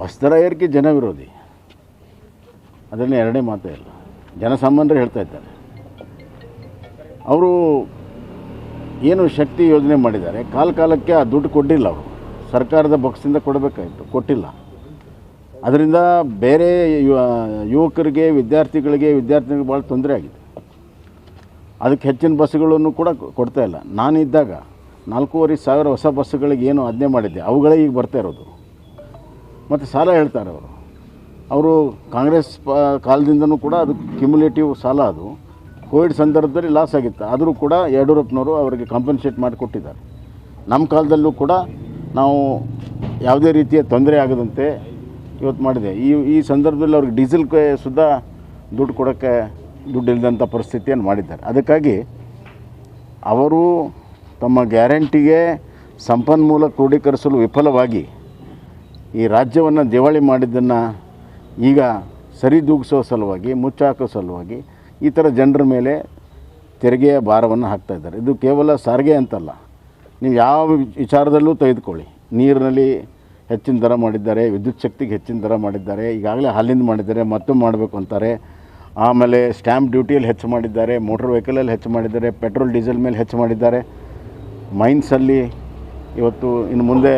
Bus ದರ ಏರಿಕೆ ಜನವಿರೋಧಿ. ಅದರಲ್ಲಿ ಎರಡೇ ಮಾತೇ ಇಲ್ಲ. ಜನಸಾಮಾನ್ಯರು ಹೇಳ್ತಾ ಇದ್ದಾರೆ. ಅವರು ಏನು ಶಕ್ತಿ ಯೋಜನೆ ಮಾಡಿದ್ದಾರೆ? ಕಾಲ ಕಾಲಕ್ಕೆ ಆ ದುಡ್ಡು ಕೊಟ್ಟಿಲ್ಲ ಅವರು. ಸರ್ಕಾರದ ಬಕ್ಸಿಂದ ಕೊಡಬೇಕಾಯಿತು. ಕೊಟ್ಟಿಲ್ಲ. ಅದರಿಂದ ಬೇರೆ ಯುವ, ಯುವಕರಿಗೆ, ವಿದ್ಯಾರ್ಥಿಗಳಿಗೆ ವಿದ್ಯಾರ್ಥಿಗಳಿಗೆ ಭಾಳ ತೊಂದರೆ ಆಗಿದೆ. ಅದಕ್ಕೆ ಹೆಚ್ಚಿನ ಬಸ್ಸುಗಳನ್ನು ಕೂಡ ಕೊಡ್ತಾ ಇಲ್ಲ. ನಾನಿದ್ದಾಗ ನಾಲ್ಕೂವರೆ ಸಾವಿರ ಹೊಸ ಬಸ್ಸುಗಳಿಗೆ ಏನು ಆಜ್ಞೆ ಮಾಡಿದ್ದೆ. ಅವುಗಳೇ ಈಗ ಬರ್ತಾ ಇರೋದು. ಮತ್ತು ಸಾಲ ಹೇಳ್ತಾರೆ ಅವರು. ಅವರು ಕಾಂಗ್ರೆಸ್ ಕಾಲದಿಂದನೂ ಕೂಡ ಅದು ಕ್ಯುಮುಲೇಟಿವ್ ಸಾಲ ಅದು. ಕೋವಿಡ್ ಸಂದರ್ಭದಲ್ಲಿ ಲಾಸ್ ಆಗಿತ್ತು. ಆದರೂ ಕೂಡ ಯಡಿಯೂರಪ್ಪನವರು ಅವರಿಗೆ ಕಾಂಪನ್ಸೇಟ್ ಮಾಡಿಕೊಟ್ಟಿದ್ದಾರೆ. ನಮ್ಮ ಕಾಲದಲ್ಲೂ ಕೂಡ ನಾವು ಯಾವುದೇ ರೀತಿಯ ತೊಂದರೆ ಆಗದಂತೆ ಇವತ್ತು ಮಾಡಿದೆ. ಈ ಈ ಸಂದರ್ಭದಲ್ಲಿ ಅವ್ರಿಗೆ ಡೀಸೆಲ್ ಸುದ್ದ ದುಡ್ಡು ಕೊಡೋಕ್ಕೆ ದುಡ್ಡು ಇಲ್ಲದಂಥ ಪರಿಸ್ಥಿತಿಯನ್ನು ಮಾಡಿದ್ದಾರೆ. ಅದಕ್ಕಾಗಿ ಅವರು ತಮ್ಮ ಗ್ಯಾರಂಟಿಗೆ ಸಂಪನ್ಮೂಲ ಕ್ರೋಢೀಕರಿಸಲು ವಿಫಲವಾಗಿ ಈ ರಾಜ್ಯವನ್ನು ದಿವಾಳಿ ಮಾಡಿದ್ದನ್ನು ಈಗ ಸರಿದೂಗಿಸೋ ಸಲುವಾಗಿ, ಮುಚ್ಚಾಕೋ ಸಲುವಾಗಿ ಈ ಥರ ಜನರ ಮೇಲೆ ತೆರಿಗೆಯ ಭಾರವನ್ನು ಹಾಕ್ತಾ ಇದ್ದಾರೆ. ಇದು ಕೇವಲ ಸಾರಿಗೆ ಅಂತಲ್ಲ. ನೀವು ಯಾವ ವಿಚಾರದಲ್ಲೂ ತೆಗೆದುಕೊಳ್ಳಿ. ನೀರಿನಲ್ಲಿ ಹೆಚ್ಚಿನ ದರ ಮಾಡಿದ್ದಾರೆ, ವಿದ್ಯುತ್ ಶಕ್ತಿಗೆ ಹೆಚ್ಚಿನ ದರ ಮಾಡಿದ್ದಾರೆ, ಈಗಾಗಲೇ ಹಾಲಿಂದ ಮಾಡಿದ್ದಾರೆ ಮತ್ತೊಮ್ಮೆ ಮಾಡಬೇಕು ಅಂತಾರೆ. ಆಮೇಲೆ ಸ್ಟ್ಯಾಂಪ್ ಡ್ಯೂಟಿಯಲ್ಲಿ ಹೆಚ್ಚು ಮಾಡಿದ್ದಾರೆ, ಮೋಟ್ರ್ ವೆಹಿಕಲಲ್ಲಿ ಹೆಚ್ಚು ಮಾಡಿದ್ದಾರೆ, ಪೆಟ್ರೋಲ್, ಡೀಸೆಲ್ ಮೇಲೆ ಹೆಚ್ಚು ಮಾಡಿದ್ದಾರೆ. ಮೈನ್ಸಲ್ಲಿ ಇವತ್ತು ಇನ್ನು ಮುಂದೆ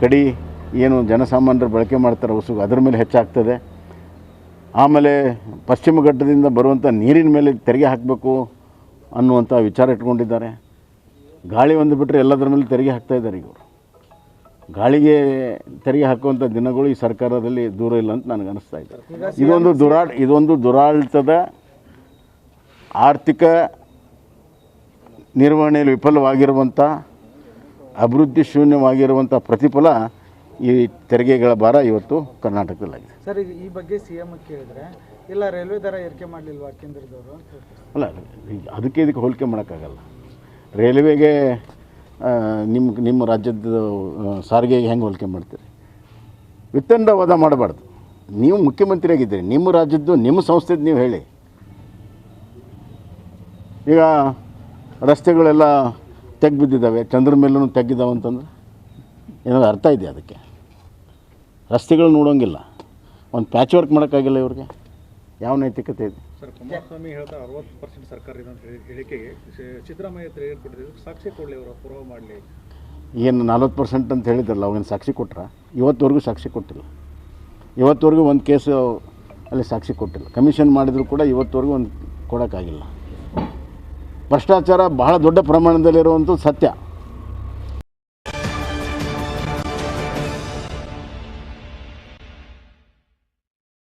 ಕಡಿ ಏನು ಜನಸಾಮಾನ್ಯರು ಬಳಕೆ ಮಾಡ್ತಾರೆ ಉಸುಗು ಅದ್ರ ಮೇಲೆ ಹೆಚ್ಚಾಗ್ತದೆ. ಆಮೇಲೆ ಪಶ್ಚಿಮ ಘಟ್ಟದಿಂದ ಬರುವಂಥ ನೀರಿನ ಮೇಲೆ ತೆರಿಗೆ ಹಾಕಬೇಕು ಅನ್ನುವಂಥ ವಿಚಾರ ಇಟ್ಕೊಂಡಿದ್ದಾರೆ. ಗಾಳಿ ಒಂದು ಬಿಟ್ಟರೆ ಎಲ್ಲದರ ಮೇಲೆ ತೆರಿಗೆ ಹಾಕ್ತಾ ಇದ್ದಾರೆ ಈಗ ಗಾಳಿಗೆ ತೆರಿಗೆ ಹಾಕುವಂಥ ದಿನಗಳು ಈ ಸರ್ಕಾರದಲ್ಲಿ ದೂರ ಇಲ್ಲ ಅಂತ ನನಗೆ ಅನಿಸ್ತಾ ಇದೆ. ಇದೊಂದು ದುರಾಡ್, ಇದೊಂದು ದುರಾಡಳಿತದ ಆರ್ಥಿಕ ನಿರ್ವಹಣೆಯಲ್ಲಿ ವಿಫಲವಾಗಿರುವಂಥ ಅಭಿವೃದ್ಧಿ ಶೂನ್ಯವಾಗಿರುವಂಥ ಪ್ರತಿಫಲ ಈ ತೆರಿಗೆಗಳ ಭಾರ ಇವತ್ತು ಕರ್ನಾಟಕದಲ್ಲಾಗಿದೆ. ಸರ್ ಈಗ ಈ ಬಗ್ಗೆ ಸಿ ಎಂ ಕೇಳಿದ್ರೆ ಇಲ್ಲ ರೈಲ್ವೆ ದರ ಏರಿಕೆ ಮಾಡಲಿಲ್ವಾ ಕೇಂದ್ರದವರು? ಅಲ್ಲ ಈಗ ಅದಕ್ಕೆ ಇದಕ್ಕೆ ಹೋಲಿಕೆ ಮಾಡೋಕ್ಕಾಗಲ್ಲ. ರೈಲ್ವೆಗೆ ನಿಮ್ಮ ನಿಮ್ಮ ರಾಜ್ಯದ ಸಾರಿಗೆ ಸಾರಿಗೆಗೆ ಹೆಂಗೆ ಹೋಲಿಕೆ ಮಾಡ್ತೀರಿ? ವಿತ್ತಂಡವಾದ ಮಾಡಬಾರ್ದು. ನೀವು ಮುಖ್ಯಮಂತ್ರಿಯಾಗಿದ್ದೀರಿ ನಿಮ್ಮ ರಾಜ್ಯದ್ದು ನಿಮ್ಮ ಸಂಸ್ಥೆದು ನೀವು ಹೇಳಿ. ಈಗ ರಸ್ತೆಗಳೆಲ್ಲ ತೆಗ್ದು ಬಿದ್ದಿದ್ದಾವೆ ಚಂದ್ರ ಮೇಲೂ ತೆಗ್ಗಿದ್ದಾವೆ ಅಂತಂದ್ರೆ? ಏನಾದ್ರು ಅರ್ಥ ಇದೆ ಅದಕ್ಕೆ? ರಸ್ತೆಗಳು ನೋಡೋಂಗಿಲ್ಲ. ಒಂದು ಪ್ಯಾಚ್ ವರ್ಕ್ ಮಾಡೋಕ್ಕಾಗಿಲ್ಲ ಇವ್ರಿಗೆ? ಯಾವ ನೈತಿಕತೆ ಇದೆ? ಸರ್ ಕುಮಾರಸ್ವಾಮಿ ಹೇಳ್ತಾ ಅರವತ್ತು ಪರ್ಸೆಂಟ್ ಸರ್ಕಾರ ಇದೆ ಅಂತ ಹೇಳಿ ಹೇಳಿಕೆಗೆ ಸಿದ್ದರಾಮಯ್ಯ ಕೊಟ್ಟಿದ್ದು ಸಾಕ್ಷಿ ಕೊಡಲಿ ಅವರು ಪ್ರೂವ್ ಮಾಡಲಿ. ಏನು ನಲ್ವತ್ತು ಪರ್ಸೆಂಟ್ ಅಂತ ಹೇಳಿದ್ರಲ್ಲ ಅವಾಗಿನ ಸಾಕ್ಷಿ ಕೊಟ್ರ? ಇವತ್ತುವರೆಗೂ ಸಾಕ್ಷಿ ಕೊಟ್ಟಿಲ್ಲ. ಇವತ್ತುವರೆಗೂ ಒಂದು ಕೇಸು ಅಲ್ಲಿ ಸಾಕ್ಷಿ ಕೊಟ್ಟಿಲ್ಲ. ಕಮಿಷನ್ ಮಾಡಿದರೂ ಕೂಡ ಇವತ್ತುವರೆಗೂ ಒಂದು ಕೊಡೋಕ್ಕಾಗಿಲ್ಲ. ಭ್ರಷ್ಟಾಚಾರ ಬಹಳ ದೊಡ್ಡ ಪ್ರಮಾಣದಲ್ಲಿರುವಂಥದ್ದು ಸತ್ಯ.